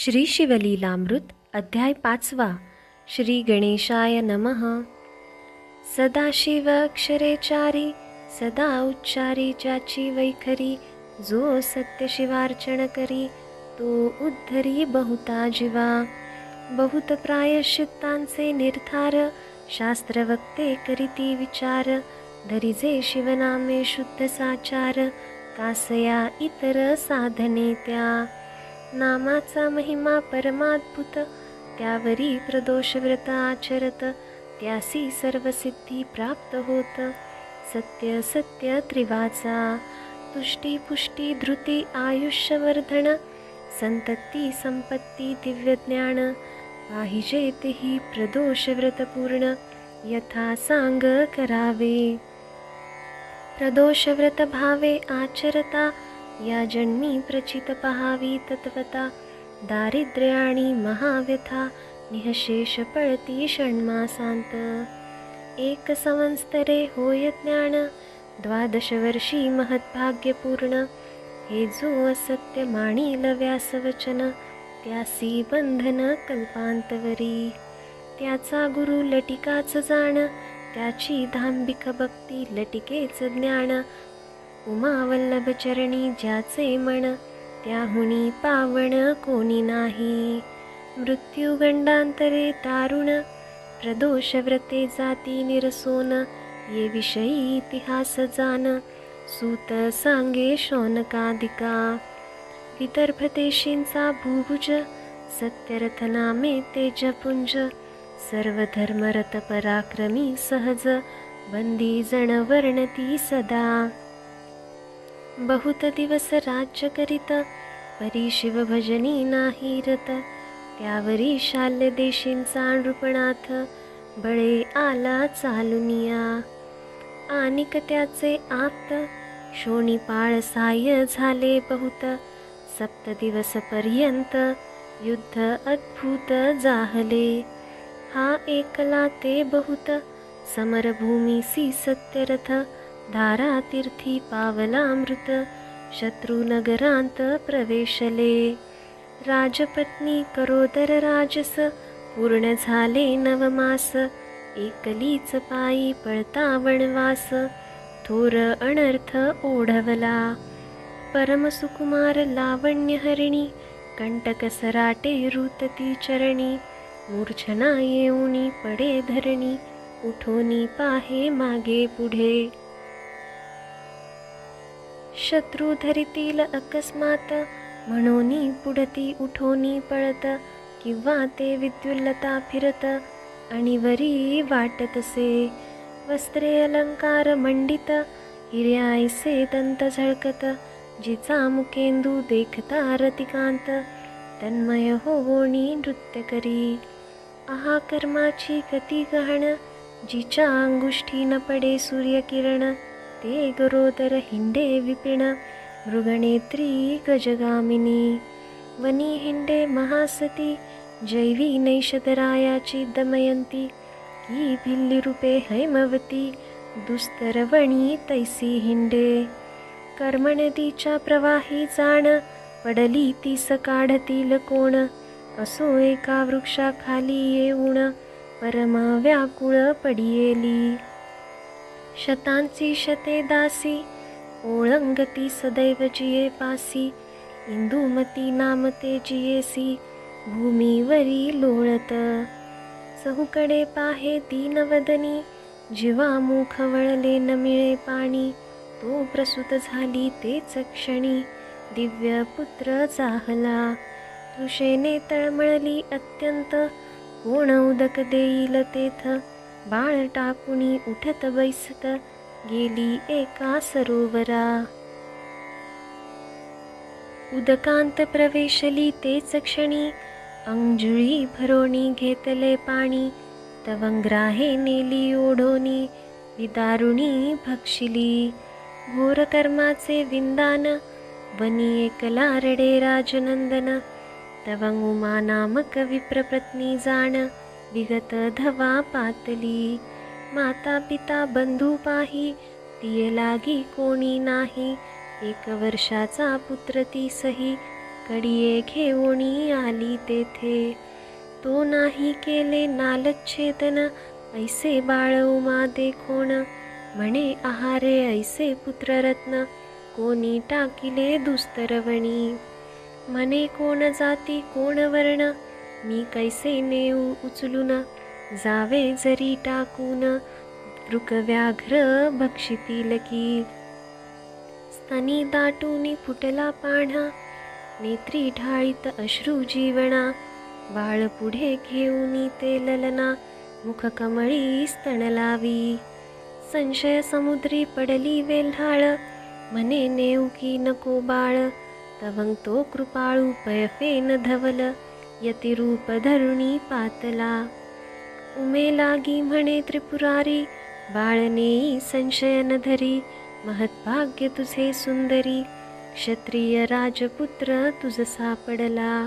श्री शिवलीलामृत अध्याय पाचवा. श्री गणेशाय नम. सदाशिव अक्षरेचारी सदा उच्चारी ज्याची वैखरी जो सत्यशिवार्चन करी तो उद्धरी बहुता जीवा. बहुत प्रायश्चित्तांचे निर्धार शास्त्रवक्ते करीती विचार धरिजे शिवनामे शुद्ध साचार कासया इतर साधने त्या. नामाचा महिमा परमाद्भुत त्यावरी प्रदोष व्रत आचरत त्यासी सर्व सिद्धी प्राप्त होत. सत्य सत्य त्रिवाचा तुष्टी पुष्टी धृती आयुष्यवर्धन संतती संपत्ती दिव्यज्ञान पाहिजे तेही प्रदोष व्रत पूर्ण यथा सांग करावे. प्रदोष व्रत भावे आचरता या जन्मी प्रचित पहावी तत्वता दारिद्र्य आणि महाव्यथा निःशेष पळती षण्मासांत. एक संवत्सरे होय ज्ञान द्वादश वर्षी महद्भाग्यपूर्ण हे जो असत्य माणील व्यासवचन त्यासी बंधन कल्पांतवरी. त्याचा गुरु लटिकाच जाण त्याची धांबिक भक्ती लटिकेच ज्ञान उमावल्लभ चरणी ज्याचे मन त्याहुनी पावण कोणी नाही. मृत्यूगंडांतरे तारुण प्रदोष व्रते जाती निरसोन ये विषयी इतिहास जान सूत सांगे शौनकादिका विदर्भदेशींचा भूभुज सत्यरथ नामे तेजपुंज सर्वधर्मरत पराक्रमी सहज बंदी जण वर्णती सदा. बहुत दिवस राज्य करीत परी शिवभजनी नाही रत. त्यावरी शाल्य देशींचा नृपणाथ बळे आला चालुनिया. आनिक त्याचे आप्त शोणीपाळ साय झाले बहुत. सप्त दिवस पर्यंत युद्ध अद्भुत जाहले. हा एकला ते बहुत. समरभूमीसी सत्यरथ धारातीर्थी पावलामृत शत्रुनगरांत प्रवेशले. राजपत्नी करोदर राजस पूर्ण झाले नवमास. एकलीच पायी पळता वणवास थोर अनर्थ ओढवला. परमसुकुमार लावण्य हरिणी कंटक सराटे रुतती चरणी. मूर्छना येऊनी पडे धरणी उठोनी पाहे मागे पुढे. शत्रू धरितील अकस्मात. म्हणून पुढती उठोनी पळत किंवा ते विद्युल्लता फिरत आणि वरी वाटतसे वस्त्रे अलंकार मंडित हिर्यायसे दंत झळकत जिचा मुकेंदू देखता रतिकांत. तन्मय होवोणी नृत्य करी. आहा कर्माची गती गहन जिच्या अंगुष्ठी न पडे सूर्यकिरण. ते गरोदर हिंडे विपिण मृगनेत्री गजगामिनी। वनी हिंडे महासती जैवी नैषधरायाची दमयंती। ही भिल्ली रूपे हैमवती दुस्तरवणी तैसी हिंडे। कर्मणदीच्या प्रवाही जाण पडली तीस काढतील कोण। असो एका वृक्षाखाली येऊन परम व्याकुळ पडियेली। शतांची शते दासी ओळंगती सदैव जिये पासी इंदुमती नामते जियेसी भूमीवरी लोळत. सहुकडे पाहे दीनवदनी जिवा मुख वळले न मिळे पाणी तो प्रसूत झाली तेच क्षणी दिव्य पुत्र चाहला. तृषेने तळमळली अत्यंत कोण उदक देईल तेथ? बाळ टाकुणी उठत बैसत गेली एका सरोवरा. उदकांत प्रवेशली तेच क्षणी अंजुळी भरोणी घेतले पाणी. तवंग्राहे नेली ओढोनी विदारुणी भक्षिली. घोरकर्माचे विंदान वनी एकला रडे राजनंदन. तवंग उमा नामक विप्रपत्नी जाण. विगत धवा पातली. माता पिता बंधू पाही तिये लागी कोणी नाही. एक वर्षाचा पुत्र ती सही कडिये घेऊणी आली तेथे. तो नाही केले नालच्छेदन ऐसे बाळ उमा देखोण. म्हणे आहारे ऐसे पुत्ररत्न कोणी टाकिले दुस्तरवणी. म्हणे कोण जाती कोण वर्ण मी कैसे नेऊ उचलून? जावे जरी टाकून वृकव्याघ्र भक्षितील की. स्तनी दाटूनी फुटला पाढा नेत्री ढाळीत अश्रू जीवना. बाळ पुढे घेऊनी ते ललना मुख कमळी स्तन लावी. संशय समुद्री पडली वेल्हाळ म्हणे नेऊ की नको बाळ तवंग तो कृपाळू पयफेन धवल. यतिरूप धरुणी पातला। उमे लागी म्हणे त्रिपुरारी बाळनेई संशयन धरी। महत्भाग्य तुझे सुंदरी क्षत्रिय राजपुत्र तुझ सापडला।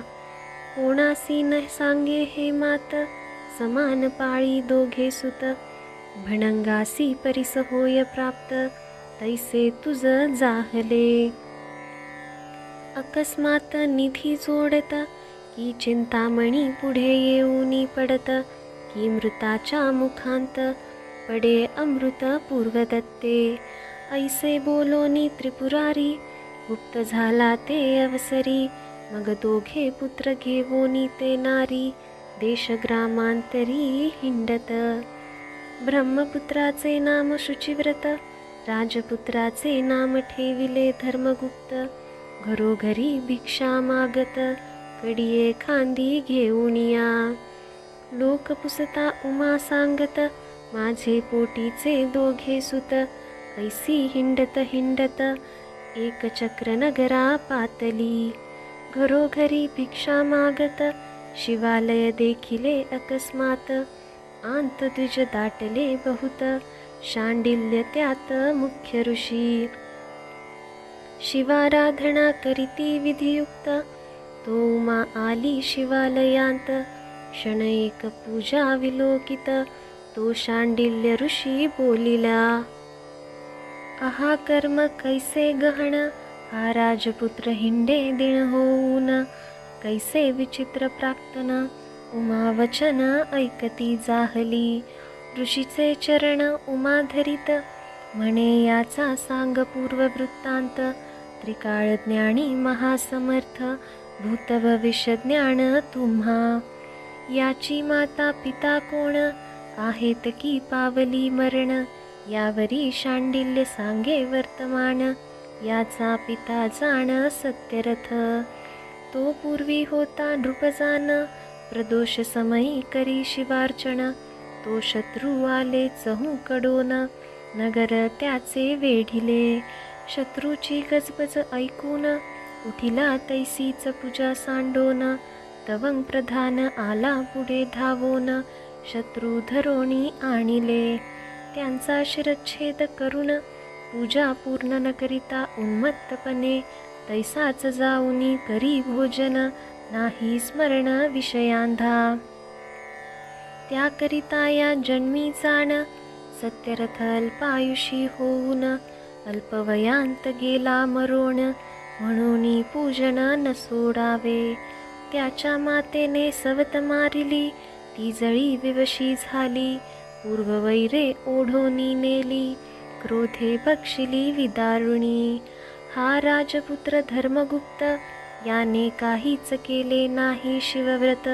कोणासी न सांगे हे मात समान पाळी दोघे सुत। भणंगासी परिस होय प्राप्त तैसे तुझ जाहले। अकस्मात निधी जोडत की चिंतामणी पुढे येऊनी पडत की मृताच्या मुखांत पडे अमृत पूर्वदत्ते. ऐसे बोलोनी त्रिपुरारी गुप्त झाला ते अवसरी मग दोघे पुत्र घेवोनी ते नारी देशग्रामांतरी हिंडत. ब्रह्मपुत्राचे नाम शुचिव्रत राजपुत्राचे नाम ठेविले धर्मगुप्त घरोघरी भिक्षा मागत. कडिये खांदी घेऊन या. लोक पुसता उमा सांगत माझे पोटीचे दोघे सुत ऐसी हिंडत हिंडत एक चक्र नगरा पातली. घरोघरी भिक्षा मागत शिवालय देखिले अकस्मात आंत द्विज दाटले बहुत शांडिल्य त्यात मुख्य ऋषी. शिवाराधना करीती विधियुक्त तो उमा आली शिवालयांत क्षण एक पूजा विलोकित तो शांडिल्य ऋषी बोलिला आहा कर्म कैसे गहन हा राजपुत्र हिंडे दिन होऊन कैसे विचित्र प्राक्तन उमा वचन ऐकती जाहली ऋषीचे चरण उमा धरित म्हणे याचा सांग पूर्व वृत्तांत त्रिकाळ ज्ञानी महासमर्थ भूतभविष्य ज्ञान तुम्हा. याची माता पिता कोण? आहेत की पावली मरण? यावरी शांडिल्य सांगे वर्तमान. याचा पिता जाण सत्यरथ. तो पूर्वी होता नृपजान. प्रदोष समयी करी शिवार्चन. तो शत्रू आले चहू कडोन. नगर त्याचे वेढिले. शत्रूची गजबज ऐकून उठिला तैसीच पूजा सांडोन तवंग प्रधान आला पुढे धावोन शत्रू धरोणी आणिले. त्यांचा शिरच्छेद करून पूजा पूर्ण न करिता उन्मत्तपणे तैसाच जाऊनी करी भोजन नाही स्मरण विषयांधा. त्याकरिता या जन्मी जाण सत्यरथ अल्पायुषी होऊन अल्पवयांत गेला मरोण म्हणून पूजन न सोडावे. त्याच्या मातेने सवत मारिली ती जळी विवशी झाली पूर्ववैरे ओढोनी नेली क्रोधे बक्षिली विदारुणी. हा राजपुत्र धर्मगुप्त याने काहीच केले नाही शिवव्रत.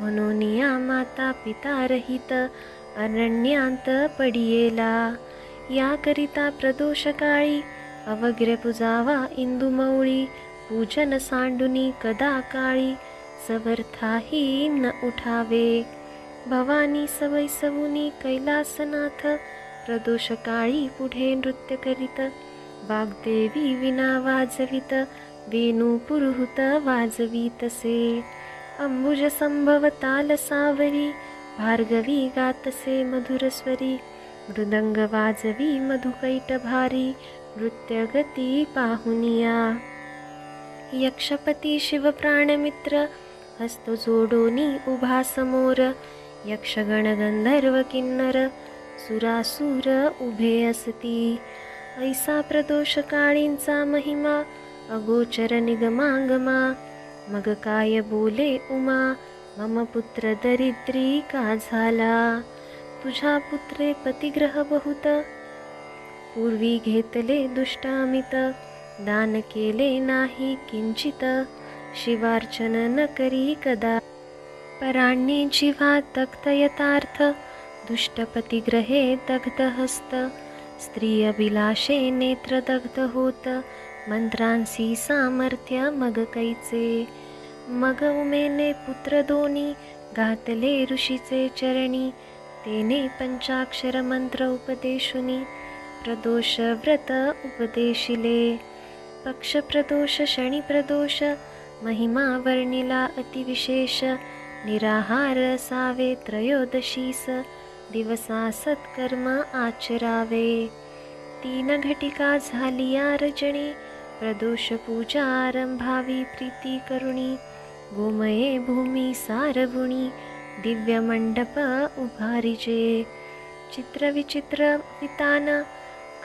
म्हणून या माता पिता रहित अरण्यात पडियेला. याकरिता प्रदोषकाळी अवग्र पुजावा इंदुमौळी पूजन सांडुनी कदा काळी सवर्थाही न उठावे। भवानी सवय सवुनी कैलासनाथ प्रदोष काळी पुढे नृत्य करीत। वाग्देवी विना वाजवित वेणू पुरुहूत वाजवीतसे अंबुज संभव ताल सावरी भार्गवी गातसे मधुरस्वरी मृदंग वाजवी मधुकैट भारी नृत्यगती पाहुनिया। यक्षपती शिवप्राणमित्र हस्त जोडोनी उभा समोर। यक्षगण गंधर्व किन्नर सुरासुर उभे असती। ऐसा प्रदोष काळींचा महिमा अगोचर निगमागमा। मग काय बोले उमा मम पुत्र दरिद्री का झाला? तुझा पुत्रे पतिग्रह बहुत। पूर्वी घेतले दुष्टामित दान केले नाही किंचित शिवार्चन न करी कदा. पराण्ये जीवा तक्त यथार्थ दुष्टपतिग्रहे दग्धहस्त स्त्री अभिलाषे नेत्र दग्ध होत मंत्रांसी सामर्थ्य मग कैचे. मग उमेने पुत्र दोनी घातले ऋषीचे चरणी तेने पंचाक्षर मंत्र उपदेशुनी. प्रदोषव्रत उपदेशिले। पक्षप्रदोष शणिप्रदोष महिमा वर्णिला अतिविशेष निराहारसावे त्रयोदशी स दिवसा सत्कर्म आचरावे। तीनघटिका प्रदोषपूजा आरम्भावी प्रीतिकरुणी गोमये भूमि सारगुणि दिव्यमण्डप उभारिजे। चित्रविचित्रपितान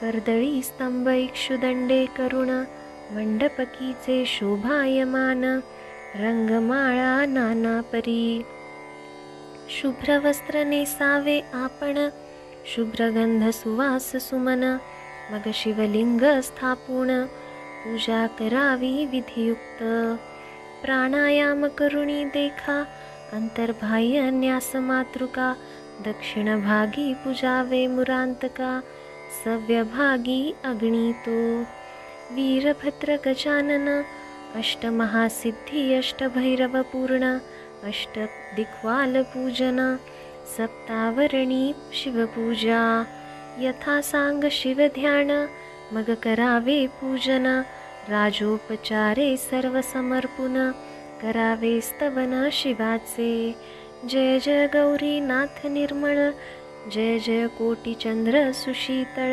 कर्दळी स्तंभ इक्षुदंडे करुण मंडपकीचे शोभायमान रंगमाळा नानापरी. शुभ्रवस्त्र नेसावे आपण शुभ्रगंध सुवास सुमन मग शिवलिंग स्थापून पूजा करावी विधियुक्त. प्राणायाम करुणी देखा अंतर्बाह्य न्यास मातृका दक्षिणभागी पूजावे मुरांतका. सव्यभागी अग्नितो वीरभद्र गजानन अष्टमहासिद्धी अष्टभैरवपूर्ण अष्टदिक्वालपूजन सप्तावरणी शिवपूजा। यथा सांग शिवध्यान मग करावे पूजन राजोपचारे सर्व समर्पुन करावे स्तवन शिवाचे। जय जय गौरी नाथ निर्मळ जय जय कोटिचंद्र सुशीतळ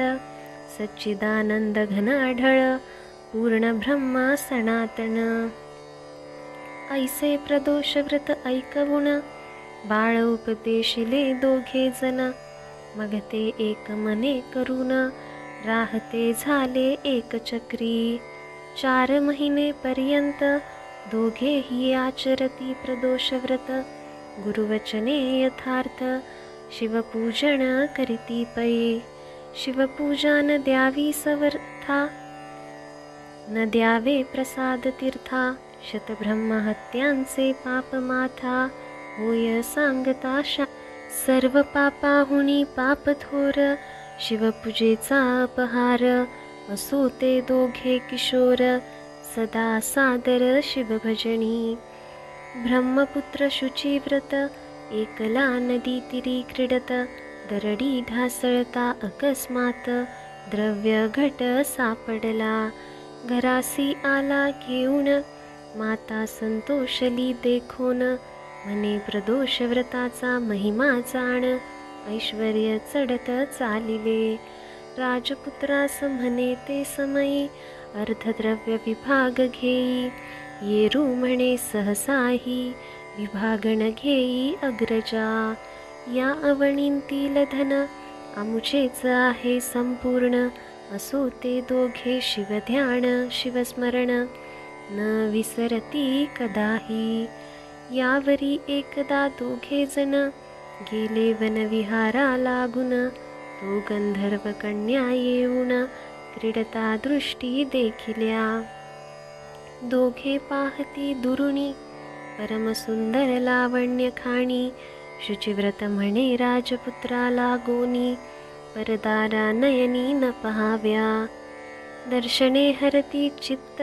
सच्चिदानंद घनाढळ पूर्ण ब्रह्मा सनातन. ऐसे प्रदोष व्रत ऐकवुण बाळ उपदेशिले दोघे जण मग ते एक मने करून राहते झाले एक चक्री. चार महिने पर्यंत दोघेही आचरती प्रदोष व्रत गुरुवचने यथार्थ शिवपूजन करीती पै शिवपूजा न द्यावी सवर्था न द्यावे प्रसाद तीर्था शतब्रह्महत्यांचे पाप माथा होय सांगता शा सर्व पापाहुनी पाप थोर शिवपूजेचा अपहार। असो ते दोघे किशोर सदा सादर शिवभजनी। ब्रह्मपुत्र शुचिव्रत एकला नदी तिरी क्रीडत दरडी ढासळता अकस्मात द्रव्य घट सापडला घरासी आला घेऊन माता संतोषली देखोन म्हणे प्रदोष व्रताचा महिमा जाण ऐश्वर्य चढत चालिले राजपुत्रास म्हणे ते समयी अर्धद्रव्य विभाग घेई येरू म्हणे सहसाही विभागण घेई अग्रजा. या अवणींतील धन आमुचेच आहे संपूर्ण. असो ते दोघे शिवध्यान शिवस्मरण. न विसरती कदाही. यावरी एकदा दोघे जण गेले वनविहारा लागून तो गंधर्व कन्या येऊन क्रीडता दृष्टी देखिल्या. दोघे पाहती दुरुणी परमसुंदर लावण्य खाणी शुचिव्रत म्हणे राजपुत्राला गोनी परदारा नयनी न पहाव्या दर्शने हरती चित्त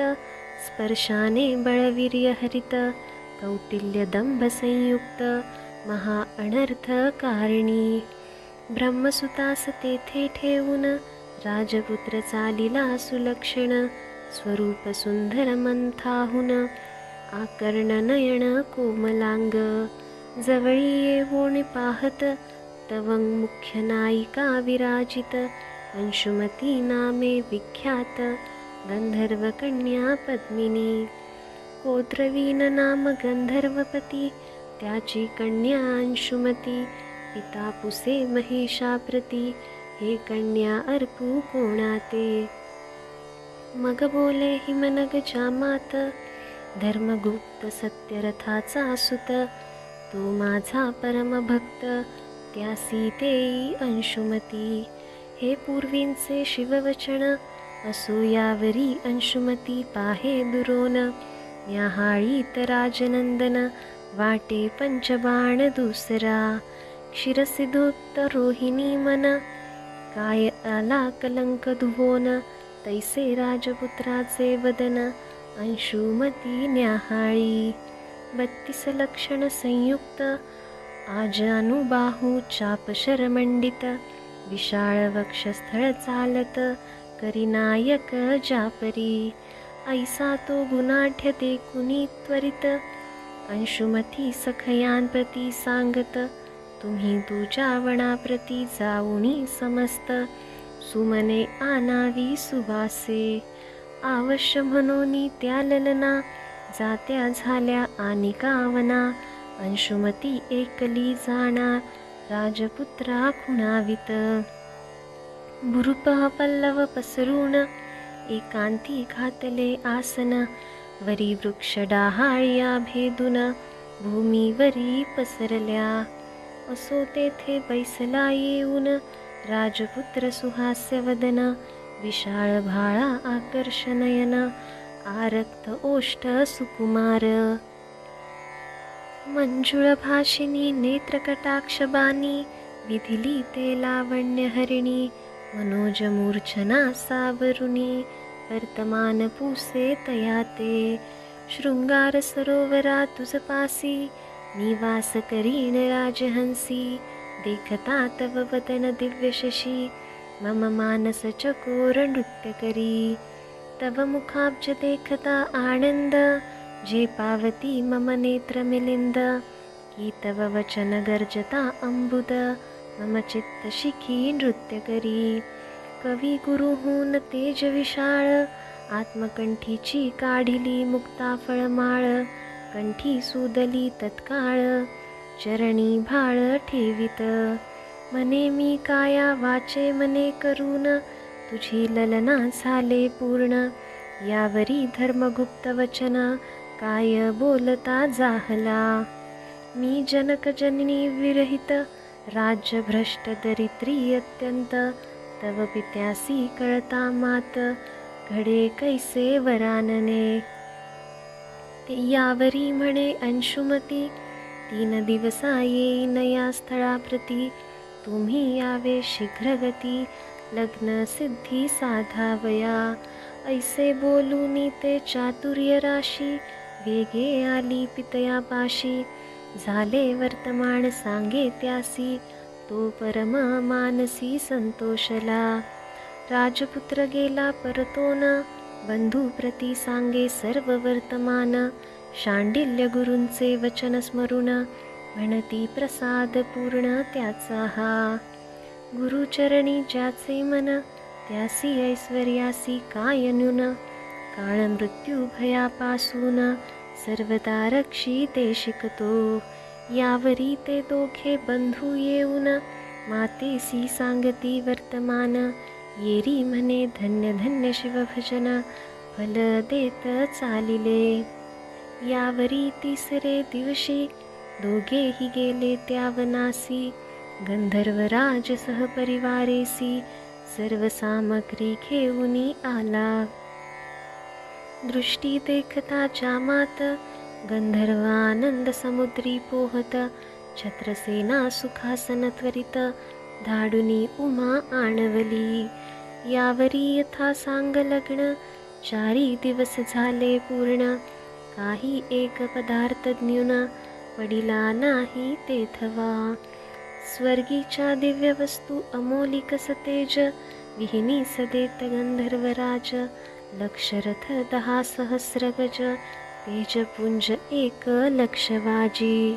स्पर्शाने बळवीर्य हरित कौटिल्य दंभ संयुक्त महा अनर्थ कारणी ब्रह्मसुतास तेथे ठेवून राजपुत्र चालिला सुलक्षण स्वरूप आकर्णनयन कोमलाङ्ग। जवळीयेवोणि पाहत तवं मुख्यनायिका विराजित। अंशुमती नामे विख्यात गन्धर्वकन्या पद्मिनी। कोद्रवीन नाम गन्धर्वपति त्याची कन्या अंशुमती। पिता पुसे महेशाप्रति हे कन्या अर्पु कोणाते? मग बोले हि मनग जामात धर्मगुप्त सत्यरथाचा सुत तो माझा परमभक्त त्यासी तेई अंशुमती. हे पूर्वींचे शिववचन असो यावरी अंशुमती पाहे दुरोन न्याहाळीत राजनंदन वाटे पंचबाण दुसरा. क्षीरसिद्धोक्त रोहिणी मन काय आला कलंक धुवोन तैसे राजपुत्राचे वदन. अंशुमती न्याहाळी बत्तीस लक्षण संयुक्त आजानुबाहू चापशरमंडित विशाळ वक्षस्थळ चालत करिनायक जापरी ऐसा तो गुणाढ्य ते कुणी त्वरित अंशुमती सखयांप्रती सांगत तुम्ही तुझ्या वणाप्रती जाऊनी समस्त सुमने आनावी सुवासे आवश्य म्हणून त्या ललना जात्या झाल्या आणि कावना अंशुमती एकली जाणार. राजपुत्रा खुणावित. भुरुप पल्लव पसरून. एकांती घातले आसन. वरी वृक्ष डाहाळ्या भेदून. भूमीवरी पसरल्या. असो तेथे बैसला येऊन. राजपुत्र सुहास्य वदन विशालभाला आकर्षनयन आरक्त ओष्ठ सुकुमार। मञ्जुळभाषिनी नेत्रकटाक्षबानी विधिली ते लावण्यहरिणी मनोजमूर्छना सावरुणी वर्तमानपूसे तया ते शृङ्गारसरोवरा तु सपासि निवासकरीणराजहंसी देखता तव वदन पदनदिव्यशि मम मानस चकोर नृत्य करी तव मुखाब्ज देखता आनंद जे पावती मम नेत्र मिलिंद की तव वचन गर्जता अंबुद मम चित्त शिखी नृत्य करी कवी गुरुहून तेज विशाळ आत्मकंठीची काढिली मुक्ता फळमाळ। कंठी सुदली तत्काळ चरणी भाळ ठेवित मने मी काया वाचे मने करून तुझी ललना झाले पूर्ण. यावरी धर्मगुप्त वचन काय बोलता जाहला. मी जनक जननी विरहित राज्य भ्रष्ट दरिद्री अत्यंत. तव पित्यासी कळता मात घडे कैसे वरानने. ते यावरी म्हणे अंशुमती तीन दिवसा येईन या स्थळाप्रती. तुम्ही यावे शीघ्रगती लग्न सिद्धी साधावया. ऐसे बोलूनी ते चातुर्य राशी वेगे आली पितया पाशी झाले वर्तमान सांगे त्यासी तो परम मानसी संतोषला. राजपुत्र गेला परतोन बंधू प्रती सांगे सर्व वर्तमान. शांडिल्य गुरूंचे वचन स्मरून म्हणती प्रसाद पूर्ण त्याचा हा गुरुचरणी ज्याचे मन त्यासी ऐश्वर्यासी काय न्यून काळ मृत्यू भयापासून सर्वदा रक्षी ते शिकतो. यावरी ते दोघे बंधू येऊन मातेसी सांगती वर्तमान. येरी म्हणे धन्य धन्य शिवभजन फल देत चालिले. यावरी तिसरे दिवशी दोघेही गेले त्या वनासी. गंधर्वराज सहपरिवारेसी सर्व सामग्री घेऊनी आला. दृष्टी देखता गंधर्व गंधर्वानंद समुद्री पोहत. छत्रसेना सुखासन त्वरित. धाडुनी उमा आणवली. यावरी यथा सांग लग्न. चारी दिवस झाले पूर्ण. काही एक पदार्थ न्यून पडिला नाही तेथवा स्वर्गीच्या दिव्य वस्तू अमोलिक सतेज विहिनी सदेत गंधर्वराज लक्षरथ दहा सहस्र गज तेजपुंज एक लक्षवाजी.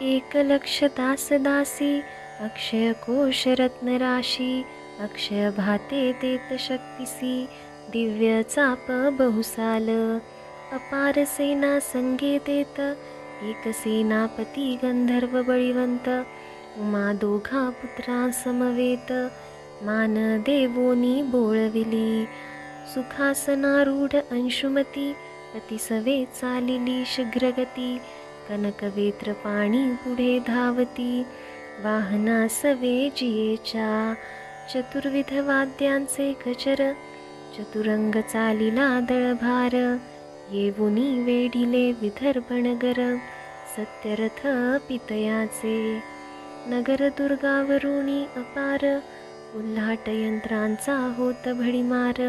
एक लक्ष दास दासी अक्षय कोश रत्नराशी अक्षय भाते देत शक्तिसी दिव्य चाप बहुसाल. अपार सेना संगे देत एक सेनापती गंधर्व बळीवंत उमा दोघा पुत्रा समवेत मान देवोनी बोळविली. सुखासनारूढ अंशुमती पतिसवे चालिली शीघ्रगती कनकवेत्र पाणी पुढे धावती वाहना सवे जियेच्या. चतुर्विध वाद्यांचे गजर चतुरंग चालिला दळभार येवुनी वेढिले विदर्भनगर सत्यरथ पितयाचे. नगर दुर्गावरुणी अपार उल्हाट यंत्रांचा होत भडीमार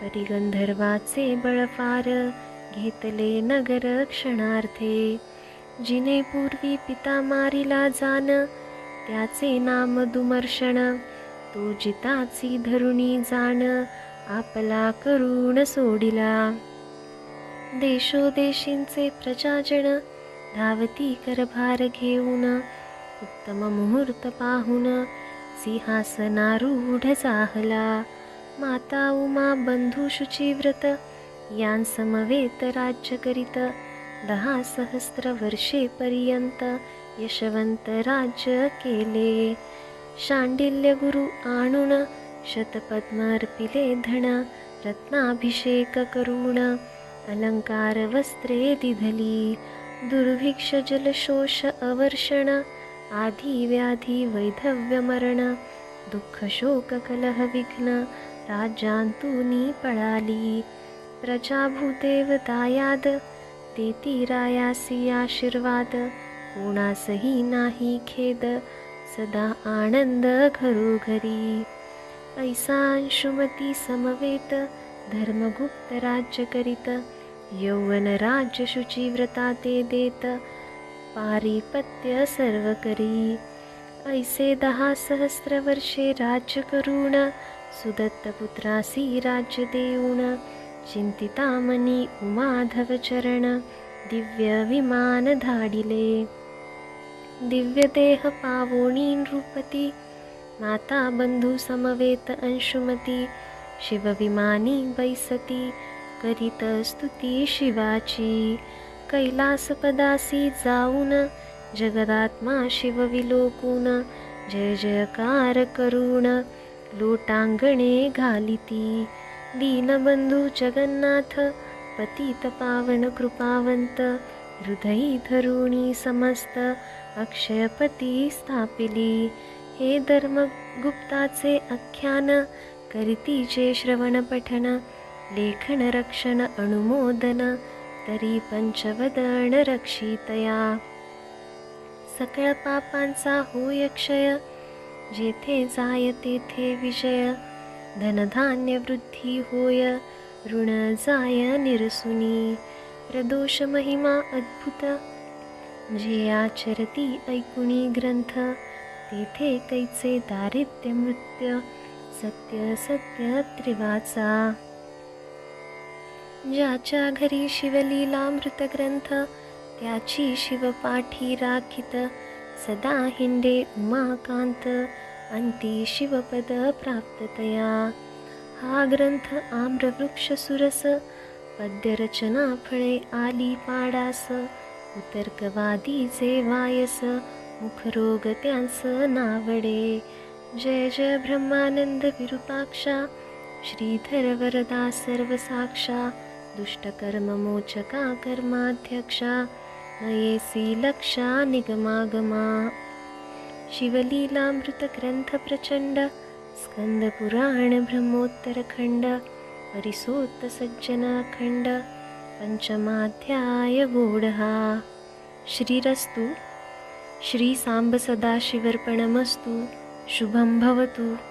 परिगंधर्वाचे बळफार घेतले नगर क्षणार्थे जिने पूर्वी पिता मारिला जान त्याचे नाम दुमर्षण तो जिताची धरुणी जाण आपला करुण सोडिला. देशोदेशींचे प्रजाजन धावती करभार घेऊन उत्तम मुहूर्त पाहून सिंहासनारूढ चाहला. माता उमा बंधू शुचिव्रत यांसमवेत राज्य करीत दहा सहस्र वर्षे पर्यंत यशवंत राज्य केले. शांडिल्य गुरु आणून शतपद्म अर्पिले धन रत्नाभिषेक करुण अलङ्कारवस्त्रे दिधली दुर्भिक्षजलशोष अवर्षण आधिव्याधिवैधव्यमरण दुःखशोककलहविघ्न राज्यान् पळाली प्रजाभूदेवतायाद प्रजाभूदेव आशीर्वाद कूणासहि नाहि खेद सदा आनन्द घरोघरी. आनन्दघरोघरी पैसांशुमतिसमवेत् धर्मगुप्तराज्यकरीत यौवनराज्यशुचिव्रता ते देत पारिपत्य सर्वकरी। ऐसे ऐषे दहासहस्रवर्षे राज्यकरुण सुदत्तपुत्रा सीराज्यदेवून् चिन्तिता मणि उमाधवचरण दिव्यविमानधाडिले दिव्यदेह पावोणी नृपति माता बन्धुसमवेत अंशुमती शिवभिमानी बैसति करीत स्तुती शिवाची. कैलासपदासी जाऊन जगदात्मा शिवविलोकून जय जयकार करुण लोटांगणे घालिती. दीनबंधू जगन्नाथ पतित पावन कृपावंत हृदयी धरुणी समस्त अक्षयपती स्थापिली. हे धर्मगुप्ताचे आख्यान करीतीचे श्रवण पठन लेखन रक्षण अनुमोदन तरी पंचवदन रक्षितया. सकळ पापांचा होय क्षय जेथे जाय तेथे विजय. धनधान्य वृद्धी होय ऋण जाय निरसुनी. प्रदोष महिमा अद्भुत जे आचरती ऐकुणी ग्रंथ. तेथे कैचे दारिद्र्य मृत्य सत्य सत्य त्रिवाचा. ज्याच्या घरी शिवलीलामृत ग्रंथ त्याची शिवपाठी राखित सदा हिंडे उमाकांत अंती शिवपद प्राप्ततया. हा ग्रंथ आम्रवृक्ष सुरस पद्यरचना फळे आली पाडास उतर्कवादीचे वायस मुखरोग त्यांचं नावडे. जय जय ब्रह्मानंद विरूपाक्षा श्रीधर वरदा सर्वसाक्षा दुष्टकर्ममोचका कर्माध्यक्षा नये लक्षा निगमागमा शिवलीलामृतग्रन्थप्रचण्ड स्कन्दपुराणब्रह्मोत्तरखण्ड परिसोत्तसज्जनाखण्ड पञ्चमाध्यायगूढः। श्रीरस्तु श्रीसाम्बसदाशिवर्पणमस्तु शुभं भवतु।